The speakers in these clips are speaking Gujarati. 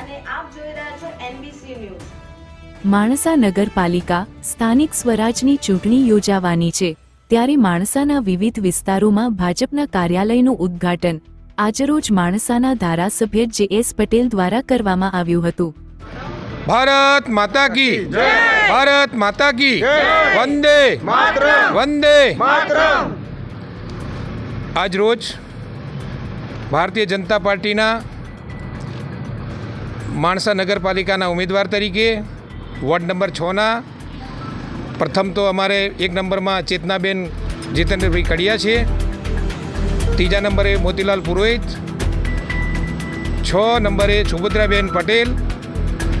અને આપ જોઈ રહ્યા છો એનબીસી ન્યૂઝ માણસા નગરપાલિકા સ્થાનિક સ્વરાજની ચૂંટણી યોજાવાની છે. ત્યારે માણસાના વિવિધ વિસ્તારોમાં ભાજપના કાર્યાલયનું ઉદ્ઘાટન આજરોજ માણસાના ધારાસભ્ય જે એસ પટેલ દ્વારા કરવામાં આવ્યું હતું. ભારત માતા કી ભારત માતા કી વંદે. વંદે. આજ રોજ ભારતીય જનતા પાર્ટીના માણસા નગરપાલિકાના ઉમેદવાર તરીકે વોર્ડ નંબર છના પ્રથમ તો અમારે એક નંબરમાં ચેતનાબેન જીતેન્દ્રભાઈ કડિયા છે. ત્રીજા નંબરે મોતીલાલ પુરોહિત. છ નંબરે સુભદ્રાબેન પટેલ.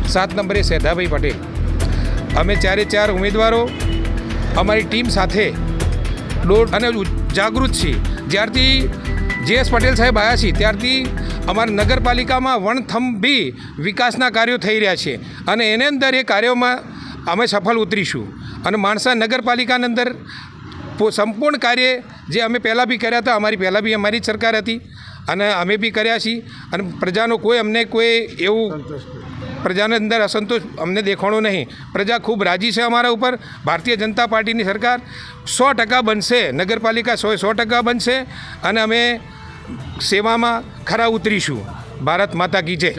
સાત નંબરે સેધાભાઈ પટેલ. અમે ચારે ચાર ઉમેદવારો અમારી ટીમ સાથે દોડ અને જાગૃત છીએ. જ્યારથી જે એસ પટેલ સાહેબ આવ્યા છીએ. ત્યારથી અમારા નગરપાલિકામાં વણથંભી વિકાસના કાર્યો થઈ રહ્યા છે. અને એને અંદર એ કાર્યોમાં અમે સફળ ઉતરીશું. અને માણસા નગરપાલિકાની અંદર સંપૂર્ણ કાર્ય જે અમે પહેલાં બી કર્યા હતા, અમારી પહેલાં બી અમારી સરકાર હતી. અને અમે બી કર્યા છીએ. અને પ્રજાનો કોઈ અમને કોઈ એવું પ્રજાને અંદર અસંતોષ અમને દેખાણો નહીં. પ્રજા ખૂબ રાજી છે અમારા ઉપર. ભારતીય જનતા પાર્ટીની સરકાર સો ટકા બનશે. નગરપાલિકા સો સો ટકા બનશે અને અમે સેવામાં ખરા ઉતરીશું. ભારત માતા કી જય.